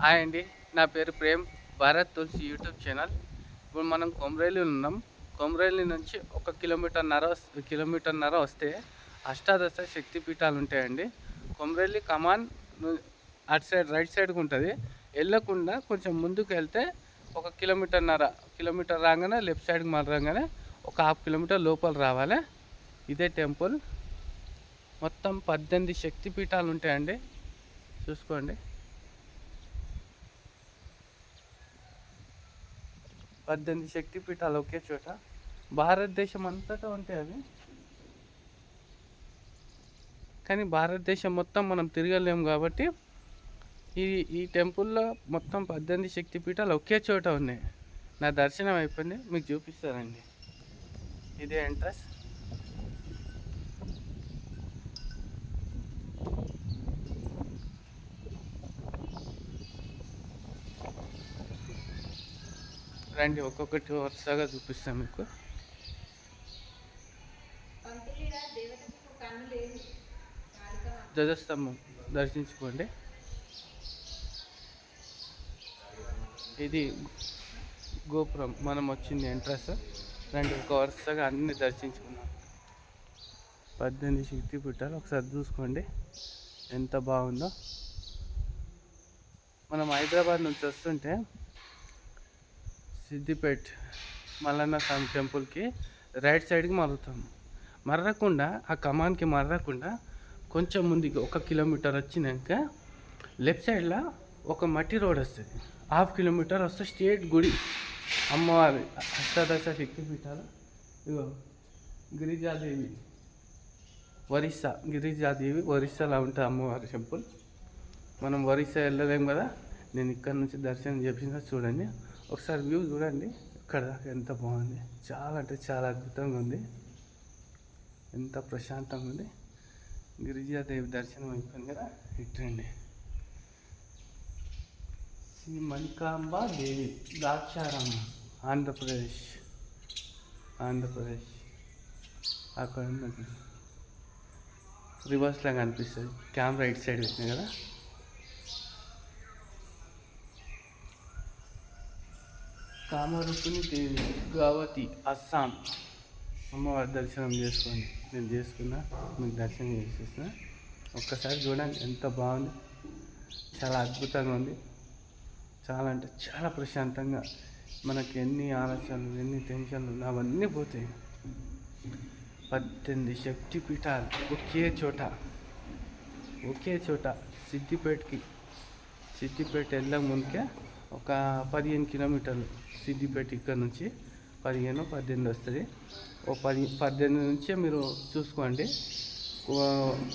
Hi అండి నా పేరు ప్రేమ్ భారత్ తులసి యూట్యూబ్ ఛానల్. ఇప్పుడు మనం కొమరేలి ఉన్నాం. కొమరేలి నుంచి ఒక కిలోమీటర్న్నర కిలోమీటర్న్నర వస్తే అష్టాదశ శక్తిపీఠాలు ఉంటాయండి. కొమరేలి కమాన్ అటు సైడ్ రైట్ సైడ్కి ఉంటుంది. వెళ్ళకుండా కొంచెం ముందుకు వెళ్తే ఒక కిలోమీటర్న్నర కిలోమీటర్ రాగానే లెఫ్ట్ సైడ్కి మళ్ళీ ఒక హాఫ్ కిలోమీటర్ లోపల రావాలి. ఇదే టెంపుల్. మొత్తం పద్దెనిమిది శక్తిపీఠాలు ఉంటాయండి. చూసుకోండి. పద్దెనిమిది శక్తి పీఠాలు ఒకే చోట. భారతదేశం అంతటా ఉంటాయి అవి. కానీ భారతదేశం మొత్తం మనం తిరగలేము కాబట్టి ఈ ఈ టెంపుల్లో మొత్తం పద్దెనిమిది శక్తి పీఠాలు ఒకే చోట ఉన్నాయి. నా దర్శనం అయిపోయింది. మీకు చూపిస్తానండి. ఇదే ఎంట్రన్స్. రండి ఒక్కొక్కటి వరుసగా చూపిస్తాను మీకు. ధ్వజస్తంభం దర్శించుకోండి. ఇది గోపురం మనం వచ్చింది ఎంట్రన్స్. రండి ఒక వరుసగా అన్ని దర్శించుకున్నాం పద్దెనిమిది శక్తి పీఠాలు ఒకసారి చూసుకోండి. ఎంత బాగుందో. మనం హైదరాబాద్ నుంచి వస్తుంటే సిద్దిపేట్ మల్లన్న స్వామి టెంపుల్కి రైట్ సైడ్కి మరుగుతాం మర్రకుండా ఆ కమాన్కి మర్రకుండా కొంచెం ముందుకి ఒక కిలోమీటర్ వచ్చినాక లెఫ్ట్ సైడ్లో ఒక మట్టి రోడ్ వస్తుంది. హాఫ్ కిలోమీటర్ వస్తే స్టేట్ గుడి. అమ్మవారి అష్టాదశ శక్తిపీఠాలు ఇగో గిరిజాదేవి ఒరిస్సా గిరిజాదేవి ఒరిస్సాలో ఉంటుంది అమ్మవారి టెంపుల్. మనం ఒరిస్సా వెళ్ళలేం కదా? నేను ఇక్కడ నుంచి దర్శనం చేసిన చూడండి. ఒకసారి వ్యూ చూడండి. ఇక్కడ దాకా ఎంత బాగుంది. చాలా అంటే చాలా అద్భుతంగా ఉంది. ఎంత ప్రశాంతంగా ఉంది. గిరిజాదేవి దర్శనం అయిపోయింది కదా. ఇట్టండి శ్రీ మణికాంబ దేవి ద్రాక్షారామ ఆంధ్రప్రదేశ్. ఆంధ్రప్రదేశ్. అక్కడ ఉన్నది రివర్స్లో కనిపిస్తుంది. కెమెరా ఇటు సైడ్ వచ్చినాయి కదా. కామరూపిణి దేవి అస్సాం. అమ్మవారి దర్శనం చేసుకోండి నేను చేసుకున్నా మీకు దర్శనం చేసేసిన. ఒక్కసారి చూడండి ఎంత బాగుంది. చాలా అద్భుతంగా ఉంది. చాలా అంటే చాలా ప్రశాంతంగా మనకి ఎన్ని ఆలోచనలు ఎన్ని టెన్షన్లు అవన్నీ పోతాయి. పద్దెనిమిది శక్తి పీఠాలు ఒకే చోట ఒకే చోట సిద్దిపేటకి. సిద్దిపేట వెళ్ళక ముందుకే ఒక పదిహేను కిలోమీటర్లు సిద్దిపేట ఇక్కడ నుంచి పదిహేను పద్దెనిమిది వస్తుంది. ఓ పది పద్దెనిమిది నుంచే మీరు చూసుకోండి.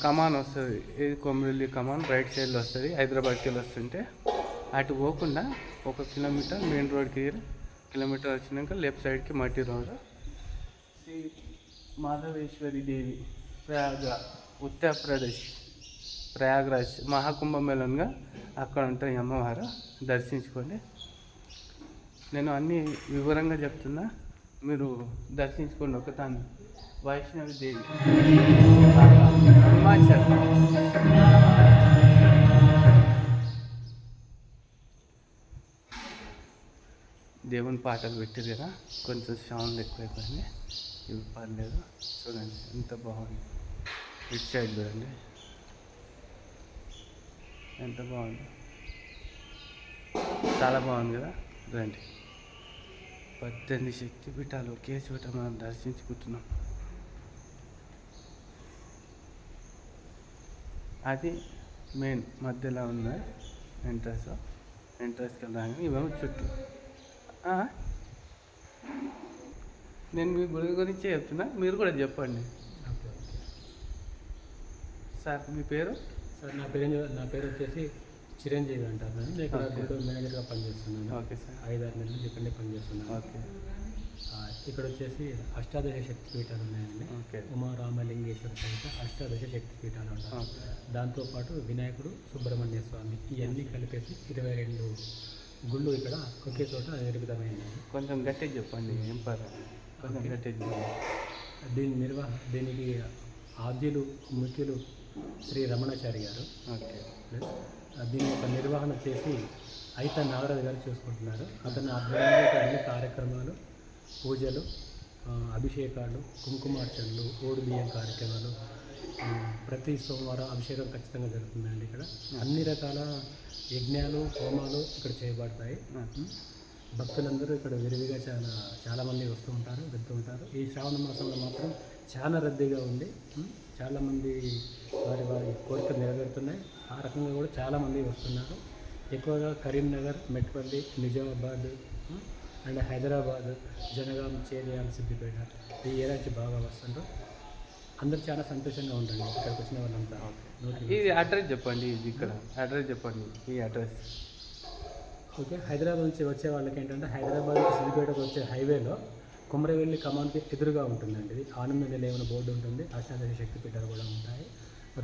కమాన్ వస్తుంది. ఏది కొమరెల్లి కమాన్ రైట్ సైడ్లో వస్తుంది. హైదరాబాద్కి వెళ్ళి వస్తుంటే అటు పోకుండా ఒక కిలోమీటర్ మెయిన్ రోడ్కి కిలోమీటర్ వచ్చినాక లెఫ్ట్ సైడ్కి మట్టి రోడ్. శ్రీ మాధవేశ్వరి దేవి ప్రయాగ ఉత్తరప్రదేశ్. ప్రయాగరాజ్ మహాకుంభమేళన్గా అక్కడ ఉంటాయి అమ్మవారు. దర్శించుకోండి. నేను అన్ని వివరంగా చెప్తున్నా. మీరు దర్శించుకోండి ఒకదాన్ని. వైష్ణవి దేవి హిమాచల్ దేవుని పాటలు పెట్టారు కదా కొంచెం సౌండ్ ఎక్కువైపోయింది. ఇవి పర్లేదు. చూడండి ఎంత బాగుంది. ఇటు సైడ్ చూడండి. ఎంత బాగుంది? చాలా బాగుంది కదా? రండి. పద్దెనిమిది శక్తి పీఠాలు ఒకే చోట మనం దర్శించుకుంటున్నాం. అది మెయిన్ మధ్యలో ఉన్న ఎంట్రన్స్ ఎంట్రన్స్కి వెళ్ళడానికి ఇవేమో చుట్టూ? నేను మీ గుడి గురించి చెప్తున్నా. మీరు కూడా చెప్పండి. సార్ మీ పేరు? సార్ నా పేరు నా పేరు వచ్చేసి చిరంజీవి అంటారు నేను ఇక్కడ. గుంటూరు మేనేజర్గా పనిచేస్తున్నాను. Okay sir. ఐదారు నెలల ఇక్కడనే పనిచేస్తున్నాను. ఓకే. ఇక్కడ వచ్చేసి అష్టాదశ శక్తి పీఠాలు ఉన్నాయండి. ఉమా రామలింగేశ్వర సహిత అష్టాదశ శక్తి పీఠాలు ఓకే. దాంతోపాటు వినాయకుడు సుబ్రహ్మణ్య స్వామి ఇవన్నీ కలిపేసి ఇరవై రెండు గుళ్ళు ఇక్కడ ఒకే చోట నిర్మితమైనవి. కొంచెం గట్టిగా చెప్పండి ఏం కొంచెం చెప్పండి. దీని నిర్వహ దీనికి ఆద్యులు ముఖ్యులు శ్రీ రమణాచారి గారు. ప్లస్ దీని యొక్క నిర్వహణ చేసి అయితే నాగరాజు గారు చూసుకుంటున్నారు. అతని ఆధ్వర్యంలో అన్ని కార్యక్రమాలు పూజలు అభిషేకాలు కుంకుమార్చనలు ఓడి బియ్యం కార్యక్రమాలు ప్రతి సోమవారం అభిషేకం ఖచ్చితంగా జరుగుతుందండి ఇక్కడ. అన్ని రకాల యజ్ఞాలు హోమాలు ఇక్కడ చేయబడతాయి. భక్తులందరూ ఇక్కడ విరివిగా చాలా చాలామంది వస్తూ ఉంటారు వెళ్తూ ఉంటారు. ఈ శ్రావణ మాసంలో మాత్రం చాలా రద్దీగా ఉంది. ఉం? చాలామంది వారి వారి కోరికలు నెరవేరుతున్నాయి. ఆ రకంగా కూడా చాలామంది వస్తున్నారు. ఎక్కువగా కరీంనగర్ మెట్పల్లి నిజామాబాద్? అండ్ హైదరాబాద్ జనగాం చేరియాల సిద్దిపేట ఈ ఏరియా నుంచి బాగా వస్తుంటారు అందరూ చాలా సంతోషంగా ఉండండి. ఇక్కడికి వచ్చిన వాళ్ళంతా. ఇది అడ్రస్ చెప్పండి. ఇది ఇక్కడ. అడ్రస్ చెప్పండి. ఈ అడ్రస్. ఓకే. హైదరాబాద్ నుంచి వచ్చే వాళ్ళకి ఏంటంటే హైదరాబాద్ నుంచి సిద్దిపేటకు వచ్చే హైవేలో కుమరవెల్లి కమాన్కి ఎదురుగా ఉంటుందండి ఇది. ఆనంద నిలయమైన బోర్డు ఉంటుంది. అష్టాదశ శక్తి పీఠాలు కూడా ఉంటాయి.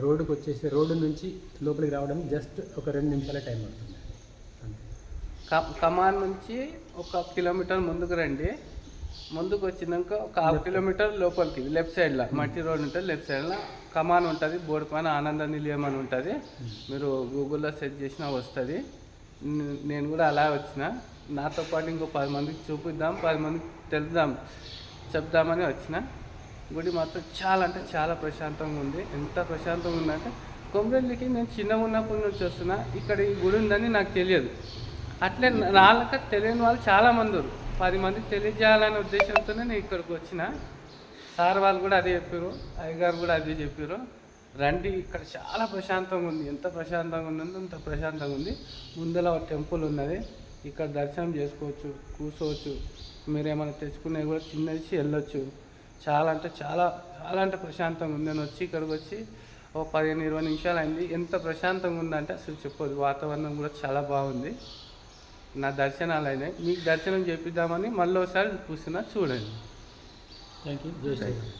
రోడ్డుకి వచ్చేసి రోడ్డు నుంచి లోపలికి రావడానికి జస్ట్ ఒక రెండు నిమిషాలే టైం పడుతుంది. కమాన్ నుంచి ఒక కిలోమీటర్ ముందుకు రండి. ముందుకు వచ్చినాక ఒక హాఫ్ కిలోమీటర్ లోపలికి లెఫ్ట్ సైడ్లో. మట్టి రోడ్ ఉంటుంది లెఫ్ట్ సైడ్లో. కమాన్ ఉంటుంది బోర్డు పైన ఆనంద నిలయం అని ఉంటుంది. మీరు గూగుల్లో సెర్చ్ చేసినా వస్తుంది. నేను కూడా అలా వచ్చిన. నాతో పాటు ఇంకో పది మందికి చూపిద్దాం పది మందికి తెలుద్దాం చెప్దామని వచ్చిన. గుడి మాత్రం చాలా అంటే చాలా ప్రశాంతంగా ఉంది. ఎంత ప్రశాంతంగా ఉందంటే కొమరెల్లికి నేను చిన్నగా ఉన్నప్పటి నుంచి వస్తున్నా. ఇక్కడ ఈ గుడి ఉందని నాకు తెలియదు. అట్లే నాలక తెలియని వాళ్ళు చాలామంది ఉన్నారు. పది మందికి తెలియజేయాలనే ఉద్దేశంతోనే నేను ఇక్కడికి వచ్చిన. సార్ వాళ్ళు కూడా అదే చెప్పారు. అయ్యగారు కూడా అదే చెప్పారు. రండి ఇక్కడ చాలా ప్రశాంతంగా ఉంది. ఎంత ప్రశాంతంగా ఉందో అంత ప్రశాంతంగా ఉంది. ముందర ఒక టెంపుల్ ఉన్నది. ఇక్కడ దర్శనం చేసుకోవచ్చు కూర్చోవచ్చు. మీరు ఏమైనా తెచ్చుకునేవి కూడా తినేసి వెళ్ళొచ్చు. చాలా అంటే చాలా చాలా అంటే ప్రశాంతంగా ఉంది. నేను వచ్చి ఇక్కడికి వచ్చి ఒక పదిహేను ఇరవై నిమిషాలు అయింది. ఎంత ప్రశాంతంగా ఉందంటే అసలు చెప్పదు వాతావరణం కూడా చాలా బాగుంది. నా దర్శనాలు అయినాయి. మీకు దర్శనం చేపిద్దామని మళ్ళీ ఒకసారి కూర్చున్నా చూడండి. థ్యాంక్ యూ జై శ్రీరామ్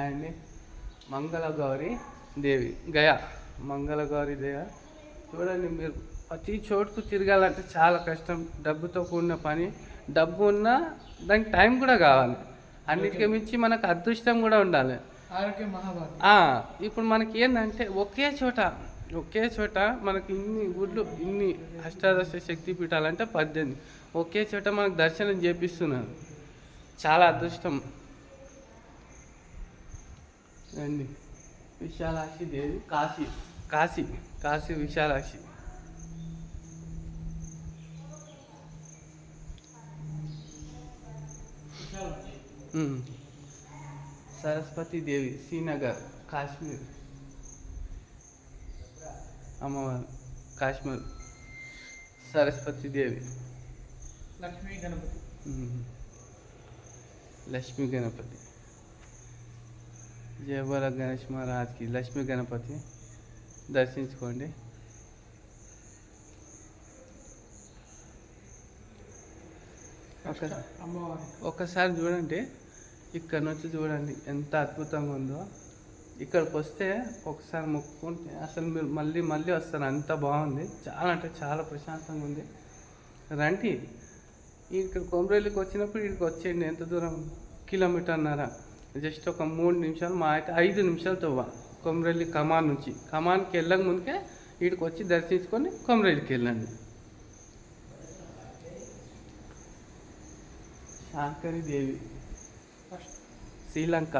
అండి మంగళ గౌరి దేవి. గయా మంగళ గౌరి దేవ. చూడండి మీరు. ప్రతి చోటుకు తిరగాలంటే చాలా కష్టం. డబ్బుతో కూడిన పని డబ్బు ఉన్నా దానికి టైం కూడా కావాలి. అన్నిటికీ మించి మనకు అదృష్టం కూడా ఉండాలి. ఆరోగ్య మహాభారత ఆ, ఇప్పుడు మనకి ఏంటంటే ఒకే చోట ఒకే చోట మనకి ఇన్ని గుడ్లు ఇన్ని అష్టాదశ శక్తి పీఠాలంటే పద్దెనిమిది. ఒకే చోట మనకు దర్శనం చేపిస్తున్నారు. చాలా అదృష్టం. రండి. విశాలాక్షి దేవి కాశీ. కాశీ కాశీ విశాలాక్షి. సరస్వతి దేవి శ్రీనగర్ కాశ్మీర్. అమ్మవారు కాశ్మీర్. సరస్వతి దేవి లక్ష్మీ గణపతి. లక్ష్మీ గణపతి. జయబోల గణేష్ మహారాజ్కి లక్ష్మీ గణపతి దర్శించుకోండి. ఒకసారి చూడండి. ఇక్కడ నుంచి చూడండి ఎంత అద్భుతంగా ఉందో. ఇక్కడికి వస్తే ఒకసారి మొక్కుకుంటే అసలు మీరు మళ్ళీ మళ్ళీ వస్తారు. అంత బాగుంది. చాలా అంటే చాలా ప్రశాంతంగా ఉంది. రండి. ఇక్కడ కొమరేలికి వచ్చినప్పుడు ఇక్కడికి వచ్చేయండి. ఎంత దూరం? కిలోమీటర్న్నర. జస్ట్ ఒక మూడు నిమిషాలు. మా అయితే ఐదు నిమిషాలు తవ్వ కొమరేలి కమాన్ నుంచి. కమాన్కి వెళ్ళక ముందుకే ఇక్కడికి వచ్చి దర్శించుకొని కొమరేలికి వెళ్ళండి. శాంకరి దేవి. శ్రీలంక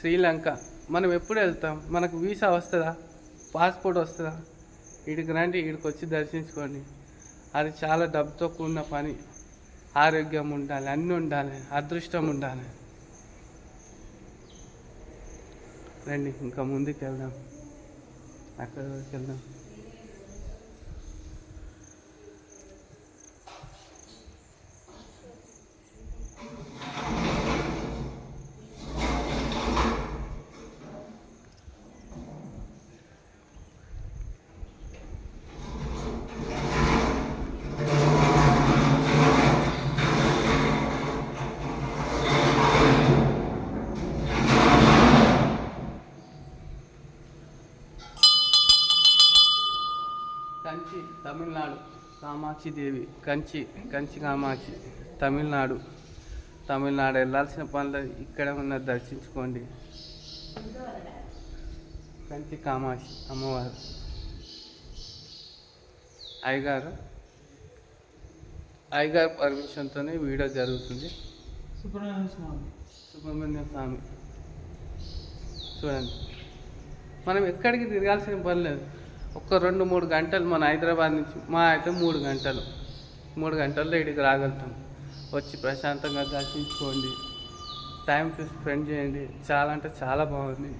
శ్రీలంక. మనం ఎప్పుడు వెళ్తాం? మనకు వీసా వస్తుందా? పాస్పోర్ట్ వస్తుందా? వీడికి రండి వీడికి వచ్చి దర్శించుకోండి. అది చాలా డబ్బుతో కూడిన పని. ఆరోగ్యం ఉండాలి అన్నీ ఉండాలి అదృష్టం ఉండాలి. రండి ఇంకా ముందుకు వెళ్దాం అక్కడికి వెళ్దాం. కామాక్షి దేవి కంచి కంచి కామాక్షి తమిళనాడు తమిళనాడు వెళ్ళాల్సిన పనులు ఇక్కడ ఉన్న దర్శించుకోండి. కంచి కామాక్షి అమ్మవారు. అయ్యగారు అయ్యగారు పర్మిషన్తోనే వీడియో జరుగుతుంది. సుబ్రహ్మణ్య స్వామి. సుబ్రహ్మణ్య స్వామి. చూడండి. మనం ఎక్కడికి తిరగాల్సిన పని లేదు. ఒక రెండు మూడు గంటలు మన హైదరాబాద్ నుంచి మా అయితే మూడు గంటలు. మూడు గంటల్లో ఇక్కడికి రాగలుగుతాం. వచ్చి ప్రశాంతంగా దర్శించుకోండి. టైం స్పెండ్ చేయండి. చాలా అంటే చాలా బాగుంది.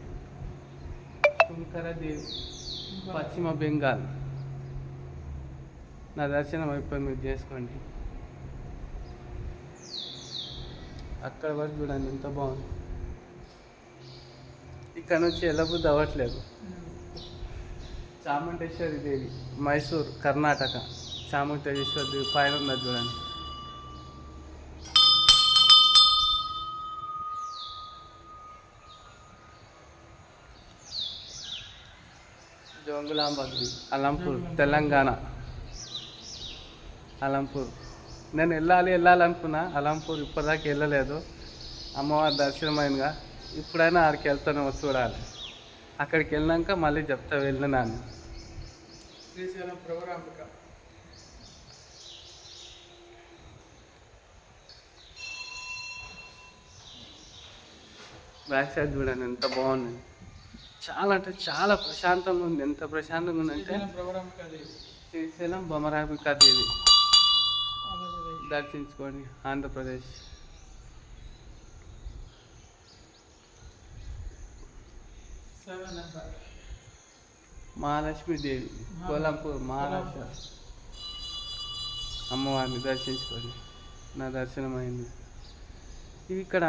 శంకరదేవి పశ్చిమ బెంగాల్. నా దర్శనం అయిపోయి మీరు చేసుకోండి. అక్కడ వరకు చూడండి ఎంత బాగుంది. ఇక్కడ నుంచి వెళ్ళబుద్ధి అవ్వట్లేదు. చాముండేశ్వరి దేవి మైసూర్ కర్ణాటక. చాముండేశ్వరి దేవి పైన ఉన్నది చూడండి. జోంగులాంబద్రి అలంపూర్ తెలంగాణ. అలంపూర్. నేను వెళ్ళాలి వెళ్ళాలనుకున్నా అలంపూర్ ఇప్పటిదాకా వెళ్ళలేదు. అమ్మవారి దర్శనమైనగా ఇప్పుడైనా ఆడికి వెళ్తాను చూడాలి. అక్కడికి వెళ్ళాక మళ్ళీ చెప్తా వెళ్ళినాను శ్రీశైలం ప్రవరాంబిక బ్యాక్ సైడ్ చూడండి ఎంత బాగుంది. చాలా అంటే చాలా ప్రశాంతంగా ఉంది. ఎంత ప్రశాంతంగా ఉందంటే శ్రీశైలం బొమరాబికా దేవి దర్శించుకోండి Andhra Pradesh. Seven number Mahalakshmi Devi Kolhapur Maharashtra. అమ్మవారిని దర్శించుకోండి నా దర్శనం అయింది ఇవి ఇక్కడ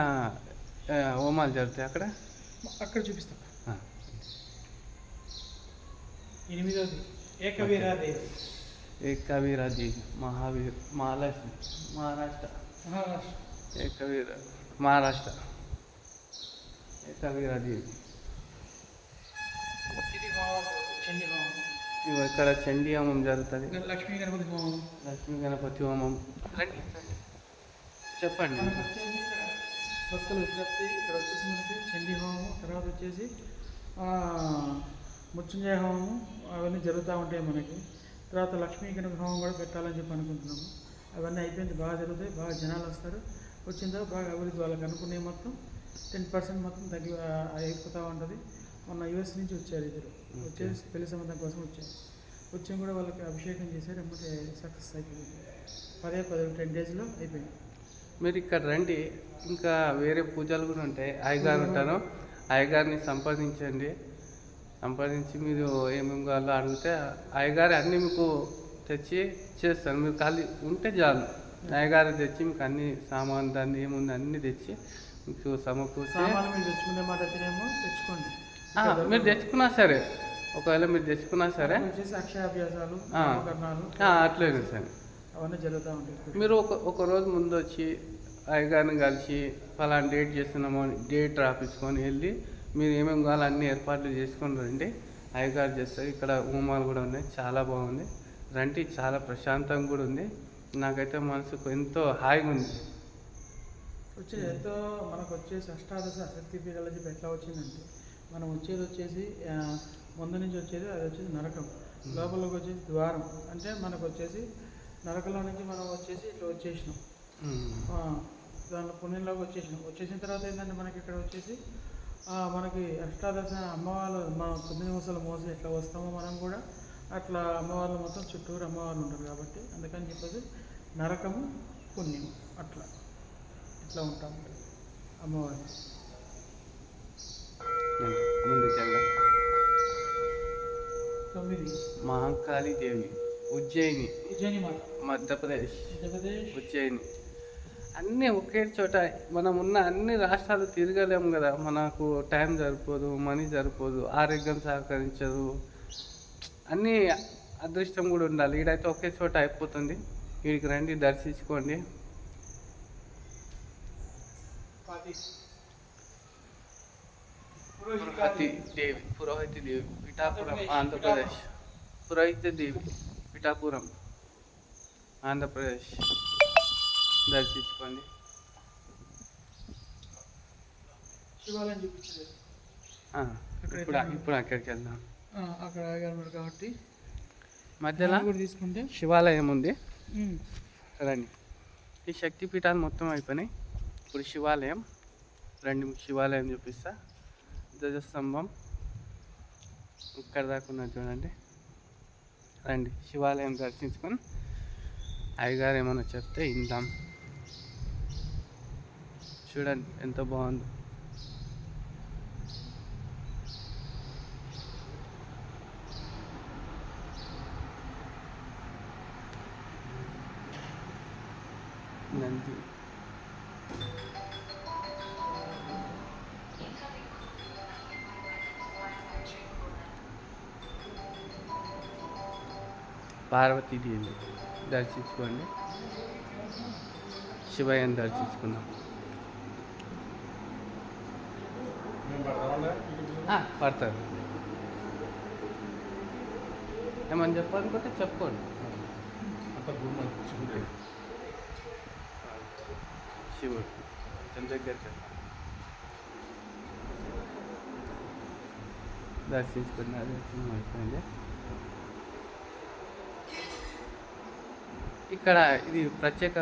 హోమాలు జరుగుతాయి అక్కడ? అక్కడ చూపిస్తాం. ఎనిమిదోది. ఏకవీరాదేవి. ఏకవీర దేవి మహావీర్ మహాలక్ష్మి మహారాష్ట్ర. మహారాష్ట్ర. ఏకవీర మహారాష్ట్ర. ఏకవీర దేవి ఇది హోమం చండీ హోమం ఇవి ఇక్కడ చండీ హోమం జరుగుతుంది. లక్ష్మీ గణపతి హోమం. లక్ష్మీ గణపతి హోమం. రండి. చెప్పండి. భక్తుల విజ్ఞప్తి ఇక్కడ వచ్చేసి మనకి చండీ హోమం తర్వాత వచ్చేసి మృత్యుంజయ హోమం అవన్నీ జరుగుతూ ఉంటాయి మనకి. తర్వాత లక్ష్మీ గణపతి హోమం కూడా పెట్టాలని చెప్పి అనుకుంటున్నాము. అవన్నీ అయిపోయింది బాగా జరుగుతాయి బాగా జనాలు వస్తారు. వచ్చిన తర్వాత బాగా అభివృద్ధి వాళ్ళకి అనుకునే మొత్తం టెన్ పర్సెంట్ మొత్తం తగ్గి అయిపోతూ ఉంటుంది. మొన్న యూఎస్ నుంచి వచ్చారు ఇద్దరు. వచ్చేసి పెళ్ళి సంబంధం కోసం వచ్చారు. వచ్చి కూడా వాళ్ళకి అభిషేకం చేశారు ఎమ్మటే సక్సెస్ అయిపోయింది. పదే పది టెన్ డేస్లో అయిపోయింది. మీరు ఇక్కడ రండి ఇంకా వేరే పూజలు కూడా ఉంటాయి. అయ్యగారు ఉంటారు. అయ్యగారిని సంప్రదించండి. సంప్రదించి మీరు ఏమేమి కావాలో అడిగితే అయ్యగారు అన్నీ మీకు తెచ్చి చేస్తాను మీరు ఖాళీ ఉంటే చాలు. అయ్యగారు తెచ్చి మీకు అన్ని సామాన్ దాన్ని ఏముంది అన్నీ తెచ్చి మీకు సమకూర్చి తెచ్చుకునే మాట తెచ్చుకోండి. మీరు తెచ్చుకున్నా సరే ఒకవేళ మీరు తెచ్చుకున్నా సరే ఆ, అట్లనే సరే అవన్నీ జరుగుతూ ఉంటాయి మీరు ఒక ఒక రోజు ముందు వచ్చి అయ్యగారిని కలిసి ఫలానా డేట్ చేస్తున్నాము అని డేట్ రాపించుకొని వెళ్ళి మీరు ఏమేమి కావాలో అన్ని ఏర్పాట్లు చేసుకొని రండి. అయ్యగారు చేస్తారు. ఇక్కడ హోమాలు కూడా ఉన్నాయి. చాలా బాగుంది. రండి. చాలా ప్రశాంతంగా కూడా ఉంది. నాకైతే మనసుకు ఎంతో హాయిగా ఉంది. వచ్చి ఎంతో మనకు వచ్చేసి అష్టాదశ శక్తి చెప్పి ఎట్లా వచ్చిందంటే మనం వచ్చేది వచ్చేసి ముందు నుంచి వచ్చేది అది వచ్చేసి నరకం. లోపలికి వచ్చేసి ద్వారం. అంటే మనకు వచ్చేసి నరకంలో నుంచి మనం వచ్చేసి ఇట్లా వచ్చేసినాం. దాంట్లో పుణ్యంలోకి వచ్చేసినాం. వచ్చేసిన తర్వాత ఏంటంటే మనకి ఇక్కడ వచ్చేసి మనకి అష్టాదశ అమ్మవాళ్ళు మన తొమ్మిది ముసలు మోసి ఎట్లా వస్తామో మనం కూడా అట్లా అమ్మవార్లు మొత్తం చుట్టూరు అమ్మవార్లు ఉంటారు కాబట్టి అందుకని చెప్పేసి నరకము పుణ్యం. అట్లా. ఇట్లా ఉంటాం అమ్మవారు? ముందుకెళ్దాం. తొమ్మిది. మహాకాళి దేవి ఉజ్జయిని ఉజ్జయిని మధ్యప్రదేశ్ మధ్యప్రదేశ్. ఉజ్జయిని. అన్నీ ఒకే చోట మనం ఉన్న అన్ని రాష్ట్రాలు తిరగలేము కదా. మనకు టైం సరిపోదు మనీ సరిపోదు ఆరోగ్యం సహకరించదు. అన్నీ అదృష్టం కూడా ఉండాలి. ఈడైతే ఒకే చోట అయిపోతుంది. వీడికి రండి దర్శించుకోండి. పురోహితి దేవి పురోహితి దేవి పిఠాపురం ఆంధ్రప్రదేశ్. పురోహిత దేవి పిఠాపురం ఆంధ్రప్రదేశ్. దర్శించుకోండి. శివాలయం చూపించలేదు. ఇప్పుడు ఇప్పుడు అక్కడికి వెళ్దాం. అక్కడ ఆగారు కాబట్టి మధ్యలో కూడా తీసుకుంటే. శివాలయం ఉంది. రండి. ఈ శక్తి పీఠాలు మొత్తం అయిపోయినాయి. ఇప్పుడు శివాలయం రండి శివాలయం చూపిస్తా. ధ్వజస్తంభం. ఇక్కడ దాకా ఉన్నది చూడండి. రండి శివాలయం దర్శించుకొని అయ్యగారు ఏమైనా చెప్తే ఇందాం చూడండి ఎంత బాగుందో. నంది. పార్వతీదేవి దర్శించుకోండి. శివయ్యని దర్శించుకుందాం. ఆ, పడతారు ఏమని చెప్పాలనుకుంటే చెప్పుకోండి. శివుడు. కొంచెం దగ్గరికి. దర్శించుకున్నారు. అయిపోయింది ఇక్కడ ఇది ప్రత్యేక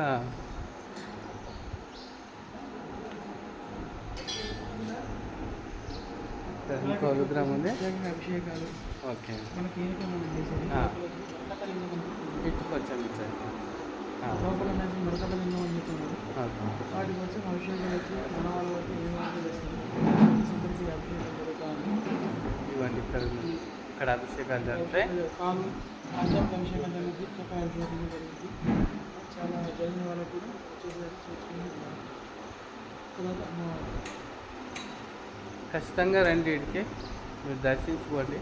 ఇంకో విగ్రహం ఉంది? అభిషేకాలు. ఓకే. మనకి ఏంటో మనం చేసేది. ఆ. మరకలింగం ఇటు కొంచెం ఇచ్చారు ఆ, లోపల అనేది మరకలింగం అని చెప్తున్నారు. ఓకే. వాటి కోసం అభిషేకం వచ్చి మన వాళ్ళ వరకు ఏమైతే చేస్తారు? శంకరికి అభిషేకం జరుగుతాను ఇవన్నీ. ఇక్కడ అభిషేకాలు జరుగుతాయి. కాలు పంచాయతీ అభిషేకం జరుగుతుంది చక్కెర చాలా జరిగిన వాళ్ళకు కూడా చేసేది చేసుకుని తర్వాత అమ్మవారు ఖచ్చితంగా రండి ఇక్కడికి. మీరు దర్శించుకోండి.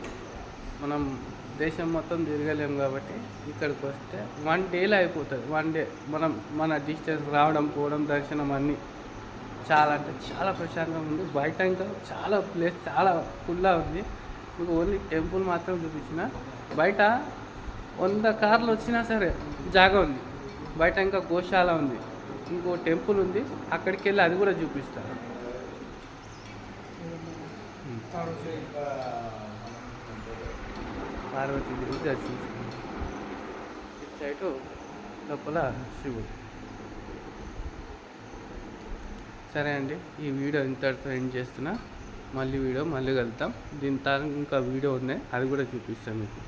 మనం దేశం మొత్తం తిరగలేము కాబట్టి ఇక్కడికి వస్తే వన్ డేలో అయిపోతుంది. వన్ డే మనం మన డిస్టెన్స్ రావడం పోవడం దర్శనం అన్నీ చాలా అంటే చాలా ప్రశాంతంగా ఉంది. బయట ఇంకా చాలా ప్లేస్ చాలా ఫుల్లా ఉంది. మీకు ఓన్లీ టెంపుల్ మాత్రం చూపించిన. బయట వంద కార్లు వచ్చినా సరే జాగా ఉంది. బయట ఇంకా గోశాల ఉంది. ఇంకో టెంపుల్ ఉంది. అక్కడికి వెళ్ళి అది కూడా చూపిస్తారు పార్వతీదేవి దర్శించుకుంది ఇటు సైడు లోపల శివుడు. సరే అండి ఈ వీడియో ఇంతటితో ఎండ్ చేస్తున్నా. మళ్ళీ వీడియో మళ్ళీ వెళ్తాం దీని తర్వాత ఇంకా వీడియో ఉన్నాయి. అది కూడా చూపిస్తాను మీకు.